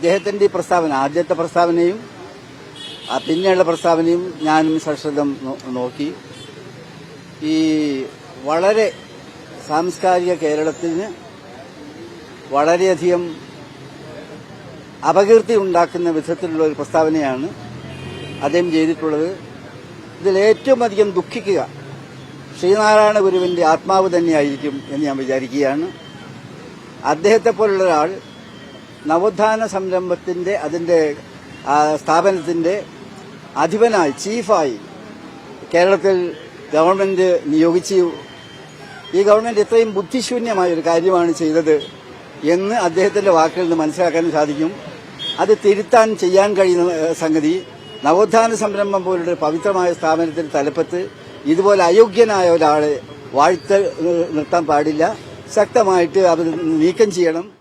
അദ്ദേഹത്തിന്റെ ഈ പ്രസ്താവന ആദ്യത്തെ പ്രസ്താവനയും പിന്നെയുള്ള പ്രസ്താവനയും ഞാനും സശ്രദ്ധം നോക്കി. ഈ വളരെ സാംസ്കാരിക കേരളത്തിന് വളരെയധികം അപകീർത്തി ഉണ്ടാക്കുന്ന വിധത്തിലുള്ള ഒരു പ്രസ്താവനയാണ് അദ്ദേഹം ചെയ്തിട്ടുള്ളത്. ഇതിൽ ഏറ്റവും അധികം ദുഃഖിക്കുക ശ്രീനാരായണ ഗുരുവിന്റെ ആത്മാവ് തന്നെയായിരിക്കും എന്ന് ഞാൻ വിചാരിക്കുകയാണ്. അദ്ദേഹത്തെ പോലുള്ള ഒരാൾ നവോത്ഥാന സംരംഭത്തിന്റെ അതിന്റെ സ്ഥാപനത്തിന്റെ അധിപനായി ചീഫായി കേരളത്തിൽ ഗവൺമെന്റ് നിയോഗിച്ചു. ഈ ഗവൺമെന്റ് ഇത്രയും ബുദ്ധിശൂന്യമായ ഒരു കാര്യമാണ് ചെയ്തത് എന്ന് അദ്ദേഹത്തിന്റെ വാക്കുകളിൽ നിന്ന് മനസ്സിലാക്കാൻ സാധിക്കും. അത് തിരുത്താൻ ചെയ്യാൻ കഴിയുന്ന സംഗതി നവോത്ഥാന സംരംഭം പോലുള്ള പവിത്രമായ സ്ഥാപനത്തിന്റെ തലപ്പത്ത് ഇതുപോലെ അയോഗ്യനായ ഒരാളെ വാഴ്ത്ത നിർത്താൻ പാടില്ല. ശക്തമായിട്ട് അവർ നീക്കം ചെയ്യണം.